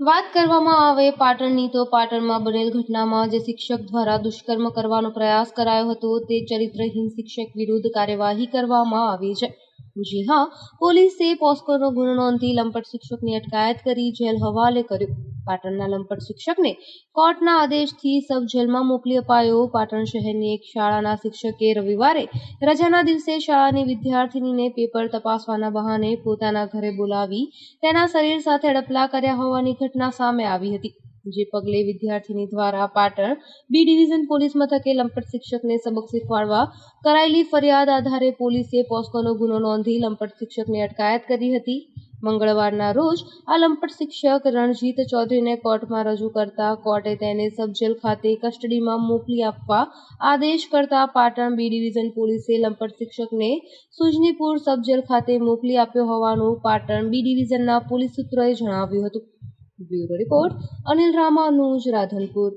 વાત કરવામાં આવે પાટણની તો પાટણમાં બનેલ ઘટનામાં જે શિક્ષક દ્વારા દુષ્કર્મ કરવાનો પ્રયાસ કરાયો હતો તે ચરિત્રહીન શિક્ષક વિરુદ્ધ કાર્યવાહી કરવામાં આવી છે. જી હા, પોલીસે પોસ્કોનો ગુનો નોંધી લંપટ શિક્ષકની અટકાયત કરી જેલ હવાલે કર્યો. પાટણના લંપટ શિક્ષકને કોર્ટના આદેશથી સબ જેલમાં મોકલી અપાયો. પાટણ શહેરની એક શાળાના શિક્ષકે રવિવારે રજાના દિવસે શાળાની વિદ્યાર્થિનીને પેપર તપાસવાના બહાને પોતાના ઘરે બોલાવી તેના શરીર સાથે અડપલા કર્યા હોવાની ઘટના સામે આવી હતી. જે પગલે વિદ્યાર્થીની દ્વારા પાટણ બી ડિવિઝન પોલીસ મથકે લંપટ શિક્ષકને સબક શીખવાડવા કરાયેલી ફરિયાદ આધારે પોલીસે પોસ્કોનો ગુનો નોંધી લંપટ શિક્ષકની અટકાયત કરી હતી. મંગળવારના રોજ આ લંપટ શિક્ષક રણજીત ચૌધરીને કોર્ટમાં રજૂ કરતા કોર્ટે તેને સબજેલ ખાતે કસ્ટડીમાં મોકલી આપવા આદેશ કરતા પાટણ બી ડિવિઝન પોલીસે લંપટ શિક્ષકને સુજનીપુર સબજેલ ખાતે મોકલી આપ્યો હોવાનું પાટણ બી ડિવિઝનના પોલીસ સૂત્રોએ જણાવ્યું હતું. Bureau report Anil Ramanuj Radhanpur.